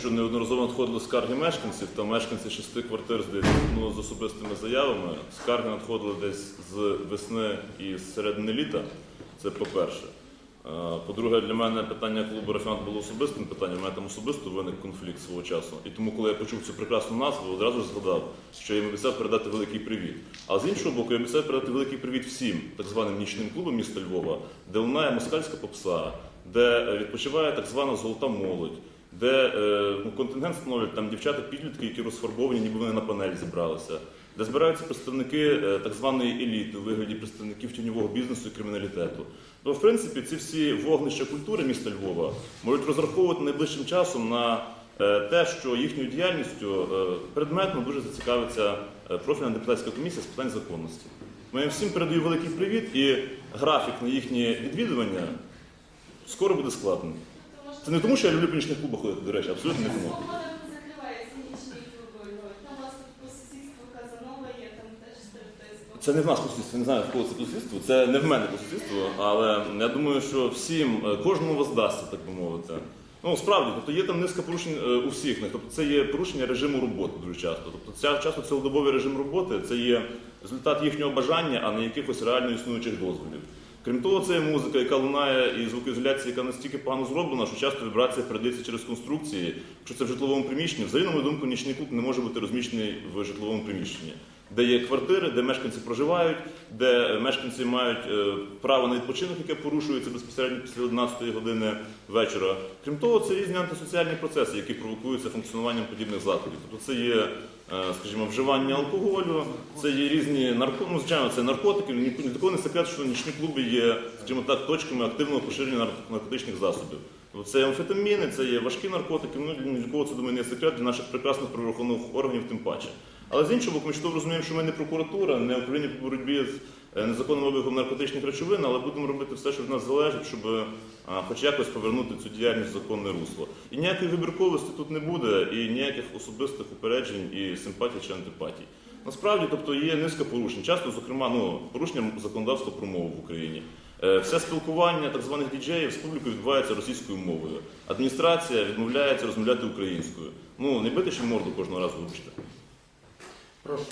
Що неодноразово надходили скарги мешканців, та мешканці шести квартир, звернули з особистими заявами. Скарги надходили десь з весни і з середини літа. Це по-перше. По-друге, для мене питання клубу Рафіант було особистим питанням. У мене там особисто виник конфлікт свого часу. І тому, коли я почув цю прекрасну назву, одразу ж згадав, що я обіцяв передати великий привіт. А з іншого боку, я обіцяв передати великий привіт всім так званим нічним клубам міста Львова, де лунає москальська попса, де е, відпочиває так звана золота молодь, де е, ну, контингент становлять там дівчата-підлітки, які розфарбовані, ніби вони на панель зібралися, де збираються представники е, так званої еліти у вигляді представників тіньового бізнесу і криміналітету. Ну, в принципі, ці всі вогнища культури міста Львова можуть розраховувати найближчим часом на е, те, що їхньою діяльністю предметно дуже зацікавиться профільна депутатська комісія з питань законності. Ми їм всім передаю великий привіт і графік на їхнє відвідування скоро буде складений. Це не тому, що я люблю по нічних клубах ходити, до речі, абсолютно не тому. Це не в нас по не знаю в кого це по це не в мене по сусідству, але я думаю, що всім, е, кожному воздасться, так би мовити. Ну, справді, тобто є там низка порушень е, у всіх них. Тобто це є порушення режиму роботи дуже часто. Тобто ця часто цілодобовий режим роботи це є результат їхнього бажання, а не якихось реально існуючих дозволів. Крім того, це музика, яка лунає і звукоізоляція, яка настільки погано зроблена, що часто вібрація передається через конструкції. Якщо це в житловому приміщенні, взагалі, на мою думку, нічний клуб не може бути розміщений в житловому приміщенні, де є квартири, де мешканці проживають, де мешканці мають е, право на відпочинок, яке порушується безпосередньо після 11 години вечора. Крім того, це різні антисоціальні процеси, які провокуються функціонуванням подібних закладів. Тобто це є, е, скажімо, вживання алкоголю, це є різні нарко... ну, звичайно, це наркотики. Ні, такого не секрет, що нічні клуби є, скажімо так, точками активного поширення нар- наркотичних засобів. Тобто Це амфетаміни, це є важкі наркотики. Ну для кого це думаю не секрет, для наших прекрасних правоохоронних органів тим паче. Але з іншого боку, ми чудово розуміємо, що ми не прокуратура, не управління по боротьбі з е, незаконним обігом наркотичних речовин, але будемо робити все, що від нас залежить, щоб е, хоч якось повернути цю діяльність в законне русло. І ніякої вибірковості тут не буде, і ніяких особистих упереджень і симпатій чи антипатій. Насправді, тобто є низка порушень. Часто, зокрема, ну порушення законодавства про мову в Україні. Е, Все спілкування так званих діджеїв з публікою відбувається російською мовою. Адміністрація відмовляється розмовляти українською. Ну не бити ще морду кожного разу, вибачте. Прошу.